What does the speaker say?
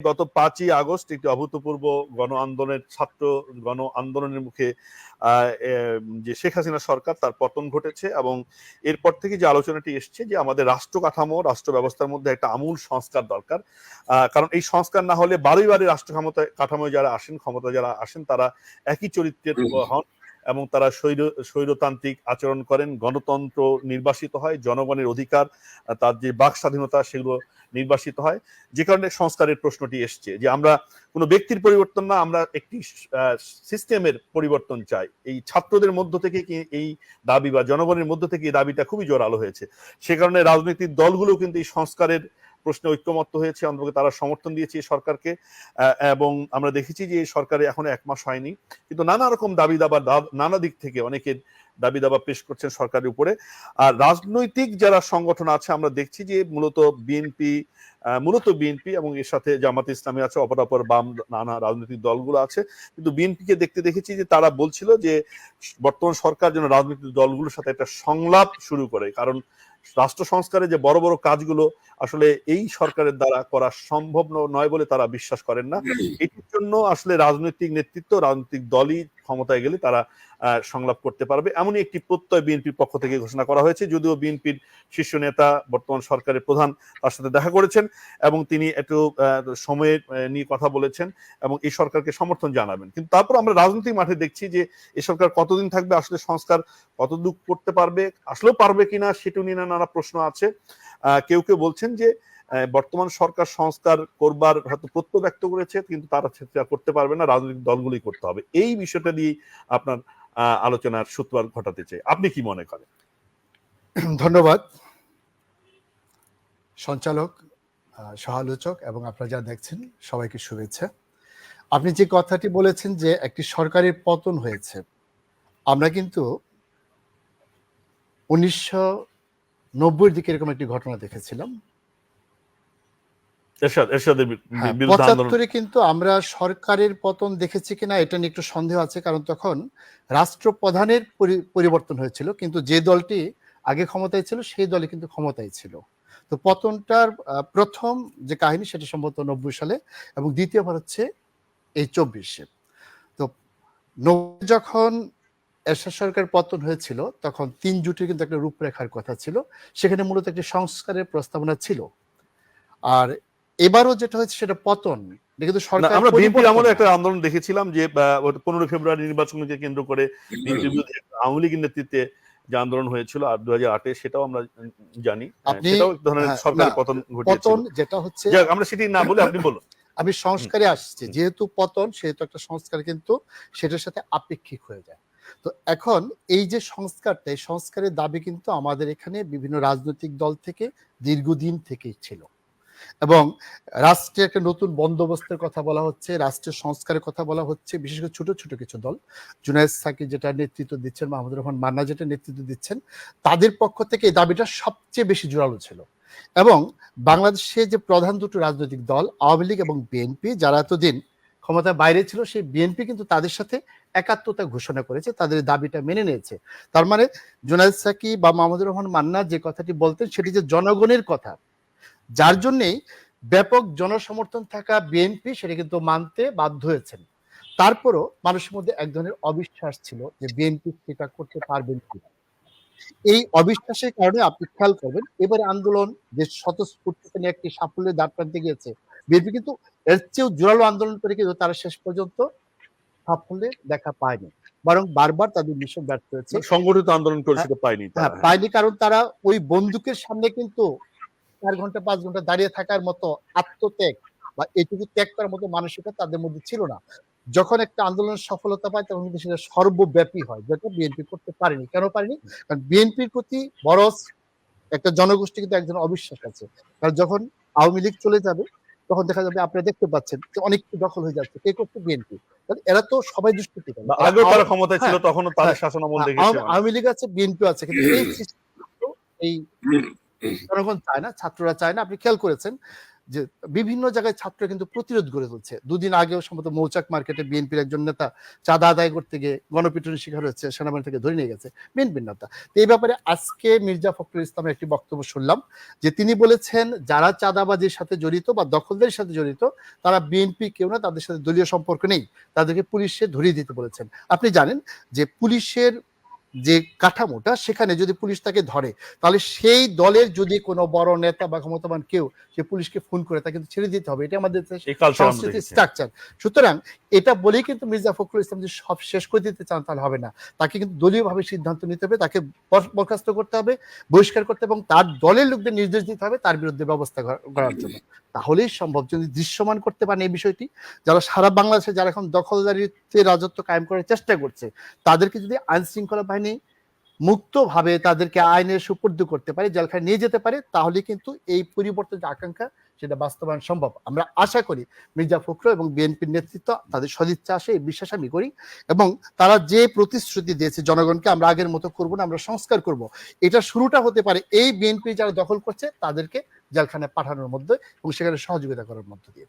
গত পাঁচই আগস্ট একটি অভূতপূর্ব গণ আন্দোলনের ছাত্র গণ আন্দোলনের মুখে যে শেখ হাসিনা সরকার তার পতন ঘটেছে এবং এরপর থেকে যে আলোচনাটি এসছে যে আমাদের রাষ্ট্র কাঠামো রাষ্ট্র ব্যবস্থার মধ্যে একটা আমূল সংস্কার দরকার। আহ, কারণ এই সংস্কার না হলে বারোই বারে রাষ্ট্র ক্ষমতায় কাঠামোয় যারা আসেন ক্ষমতা যারা আসেন তারা একই চরিত্রের হন। এবং তারা স্বৈর, স্বৈরতান্ত্রিক আচরণ করেন, গণতন্ত্র নির্বাসিত হয়, জনগণের অধিকার তার যে বাক স্বাধীনতা সেগুলো নির্বাসিত হয়। যে কারণে সংস্কারের প্রশ্নটি এসছে যে আমরা কোনো ব্যক্তির পরিবর্তন না, আমরা একটি সিস্টেমের পরিবর্তন চাই। এই ছাত্রদের মধ্য থেকে কি এই দাবি বা জনগণের মধ্য থেকে এই দাবিটা খুবই জোরালো হয়েছে। সে কারণে রাজনৈতিক দলগুলো কিন্তু এই সংস্কারের প্রশ্নে ঐক্যমত্য হয়েছে অন্তত তারা সমর্থন দিয়েছে সরকারকে এবং আমরা দেখেছি যে এই সরকারে এখনও এক মাস হয়নি। কিন্তু নানা রকম দাবি দাবা, নানা দিক থেকে অনেকে দাবি দাবা পেশ করছেন সরকারের উপরে। আর রাজনৈতিক যারা সংগঠন আছে, আমরা দেখছি যে মূলত বিএনপি মূলত বিএনপি এবং এর সাথে জামাত ইসলামী আছে, অপর অপর বাম নানা রাজনৈতিক দলগুলো আছে। কিন্তু বিএনপিকে দেখতে দেখেছি যে তারা বলছিল যে বর্তমান সরকার যেন রাজনৈতিক দলগুলোর সাথে একটা সংলাপ শুরু করে, কারণ রাষ্ট্র সংস্কারে যে বড় বড় কাজগুলো আসলে এই সরকারের দ্বারা করা সম্ভব নয় বলে তারা বিশ্বাস করেন না। এটির জন্য আসলে রাজনৈতিক নেতৃত্ব রাজনৈতিক দলই ক্ষমতায় গেলে তারা সংলাপ করতে পারবে। এমনই একটি প্রত্যয় বিএনপির পক্ষ থেকে ঘোষণা করা হয়েছে যদিও বিএনপির শীর্ষ নেতা বর্তমান সরকারের প্রধান তার সাথে দেখা করেছেন এবং তিনি একটু আহ, সময়ের নিয়ে কথা বলেছেন এবং এই সরকারকে সমর্থন জানাবেন। কিন্তু তারপর আমরা রাজনৈতিক মাঠে দেখছি যে এই সরকার কতদিন থাকবে আসলে সংস্কার কতদূর করতে পারবে আসলেও পারবে কিনা সেটা নিয়ে নানা প্রশ্ন আছে। কেউ কেউ বলছেন যে বর্তমান সরকার সংস্কার করবার হয়তো প্রত্যয় ব্যক্ত করেছে কিন্তু তারা সেটা করতে পারবে না রাজনৈতিক দলগুলোই করতে হবে। এই বিষয়টা নিয়ে আপনার আলোচনার সূত্রপাত ঘটাতে চাই। আপনি কি মনে করেন? ধন্যবাদ। সঞ্চালক আহ, সহালোচক এবং আপনারা যা দেখছেন সবাইকে শুভেচ্ছা। আপনি যে কথাটি বলেছেন যে একটি সরকারের পতন হয়েছে আমরা কিন্তু উনিশশো নব্বইয়ের দিকে এরকম একটি ঘটনা দেখেছিলাম। হ্যাঁ, পঁচাত্তরে কিন্তু আমরা সরকারের পতন দেখেছি কিনা এটা নিয়ে একটু সন্দেহ আছে কারণ তখন রাষ্ট্রপ্রধানের পরিবর্তন হয়েছিল কিন্তু যে দলটি আগে ক্ষমতায় ছিল সেই দলে কিন্তু ক্ষমতায় ছিল। তো পতনটার প্রথম যে কাহিনী সেটা সম্ভবত নব্বই সালে এবং দ্বিতীয়বার হচ্ছে এই চব্বিশে। তো যখন এরশাদ সরকার পতন হয়েছিল তখন তিন জুটির কিন্তু একটা রূপরেখার কথা ছিল। সেখানে মূলত একটি সংস্কারের প্রস্তাবনা ছিল। আর এবারও যেটা হয়েছে সেটা পতন। কিন্তু সরকার আমরা বিএনপি আমলে একটা আন্দোলন দেখেছিলাম যে পনেরো ফেব্রুয়ারি নির্বাচনকে কেন্দ্র করে আওয়ামী লীগের নেতৃত্বে যে আন্দোলন হয়েছিল আর দু হাজার সেটাও আমরা জানি। আপনি- সেটাও ধরনের হ্যাঁ, সরকারের পতন পতন যেটা হচ্ছে আমরা সেটি না বলে আপনি বলুন। আমি সংস্কারে আসছি। যেহেতু পতন সেহেতু একটা সংস্কার কিন্তু সেটার সাথে আপেক্ষিক হয়ে যায়। তো এখন এই যে সংস্কারটা, এই সংস্কারের দাবি কিন্তু আমাদের এখানে বিভিন্ন রাজনৈতিক দল থেকে দীর্ঘদিন থেকেই ছিল। এবং রাষ্ট্রে একটা নতুন বন্দোবস্তের কথা বলা হচ্ছে, রাষ্ট্রের সংস্কারের কথা বলা হচ্ছে, বিশেষ করে ছোট ছোট কিছু দল। জুনায়দ সাকি যেটা নেতৃত্ব দিচ্ছেন, মাহমুদুর রহমান মান্না যেটা নেতৃত্ব দিচ্ছেন, তাদের পক্ষ থেকে এই দাবিটা সবচেয়ে বেশি জোরালো ছিল। এবং বাংলাদেশে যে প্রধান দুটো রাজনৈতিক দল, আওয়ামী লীগ এবং বিএনপি, যারা এতদিন ক্ষমতার বাইরে ছিল, সেই বিএনপি কিন্তু তাদের সাথে একাত্মতা ঘোষণা করেছে, তাদের দাবিটা মেনে নিয়েছে। তার মানে জোনায়দ সাকি বা মাহমুদুর রহমান মান্না যে কথাটি বলতেন, সেটি যে জনগণের কথা, যার জন্যেই ব্যাপক জনসমর্থন থাকা বিএনপি সেটা কিন্তু মানতে বাধ্য হয়েছেন। তারপরও মানুষের মধ্যে এক ধরনের অবিশ্বাস ছিল যে বিএনপি সেটা করতে পারবেন কিনা এই অবিশ্বাসের কারণে আপনি খেয়াল করবেন, এবারে আন্দোলন যে স্বতঃস্ফূর্ত একটি সাফল্যের দ্বার প্রান্তে গিয়েছে বিএনপি কিন্তু এর চেয়েও জোরালো আন্দোলন করে কিন্তু তারা শেষ পর্যন্ত সাফল্যের দেখা পায়নি। বরং বারবার তাদের মিশন ব্যর্থ হয়েছে। সংগঠিত আন্দোলন করে সেটা পাইনি হ্যাঁ পায়নি কারণ তারা ওই বন্দুকের সামনে কিন্তু চার ঘণ্টা পাঁচ ঘণ্টা দাঁড়িয়ে থাকার মতো আত্মত্যাগ বা এটুকু ত্যাগ করার মতো মানসিকতা তাদের মধ্যে ছিল না। যখন একটা আন্দোলনের সফলতা পায় তখন কিন্তু সেটা সর্বব্যাপী হয় যেটা বিএনপি করতে পারেনি। কেন পারেনি? কারণ বিএনপির প্রতি বড় একটা জনগোষ্ঠী কিন্তু একজন অবিশ্বাস আছে। কারণ যখন আওয়ামী লীগ চলে যাবে তখন দেখা যাবে আপনারা দেখতে পাচ্ছেন যে অনেক দখল হয়ে যাচ্ছে কে করছে বিএনপি। এরা তো সবাই দুষ্কৃতি আগে তারা ক্ষমতায় ছিল তখন তখনও তাদের হ্যাঁ, শাসন আমল দেখে আওয়ামী- লীগ আছে বিএনপি আছে কিন্তু এই এই জনগণ চায় না ছাত্ররা চায় না। আপনি খেয়াল করেছেন যে বিভিন্ন জায়গায় ছাত্র কিন্তু প্রতিরোধ গড়ে তুলছে। দুদিন আগেও সম্ভবত মৌচাক মার্কেটে বিএনপির একজন নেতা চাঁদা আদায় করতে গিয়ে গণপিটুনির শিকার হচ্ছে সেনাবাহিনী থেকে ধরে নিয়ে গেছে। বিএনপির নেতা তো। এই ব্যাপারে আজকে মির্জা ফখরুল ইসলামের একটি বক্তব্য শুনলাম, যে তিনি বলেছেন, যারা চাঁদাবাজির সাথে জড়িত বা দখলদের সাথে জড়িত, তারা বিএনপি কেউ না, তাদের সাথে দলীয় সম্পর্ক নেই। তাদেরকে পুলিশে ধরিয়ে দিতে বলেছেন। আপনি জানেন যে পুলিশের যে কাঠামোটা সেখানে যদি পুলিশ তাকে ধরে তাহলে সেই দলের যদি কোনো বড় নেতা বা ক্ষমতাবান কেউ সে পুলিশকে ফোন করে তাকে কিন্তু ছেড়ে দিতে হবে। এটা আমাদের দেখেছি। স্ট্রাকচার সুতরাং এটা বলেই কিন্তু মির্জা ফখরুল ইসলাম যে সব শেষ করে দিতে চান তাহলে হবে না। তাকে কিন্তু দলীয়ভাবে সিদ্ধান্ত নিতে হবে তাকে বরখাস্ত করতে হবে বহিষ্কার করতে এবং তার দলের লোকদের নির্দেশ দিতে হবে তার বিরুদ্ধে ব্যবস্থা করার জন্য। তাহলেই সম্ভব। যদি দৃশ্যমান করতে পারেন এই বিষয়টি যারা সারা বাংলাদেশে যারা এখন দখলদারিতে রাজত্ব কায়েম করার চেষ্টা করছে তাদেরকে যদি আইন শৃঙ্খলা বাহিনী মুক্তভাবে তাদেরকে আইনের সুপর্দ করতে পারে জেলখানে নিয়ে যেতে পারে, তাহলে কিন্তু এই পরিবর্তন আকাঙ্ক্ষা, সেটা বাস্তবায়ন সম্ভব। আমরা আশা করি মির্জা ফখরুল এবং বিএনপির নেতৃত্ব তাদের সদিচ্ছা আসে, এই বিশ্বাস আমি করি। এবং তারা যে প্রতিশ্রুতি দিয়েছে জনগণকে আমরা আগের মতো করব না, আমরা সংস্কার করব, এটা শুরুটা হতে পারে এই বিএনপি যারা দখল করছে, তাদেরকে জেলখানে পাঠানোর মধ্যে এবং সেখানে সহযোগিতা করার মধ্য দিয়ে।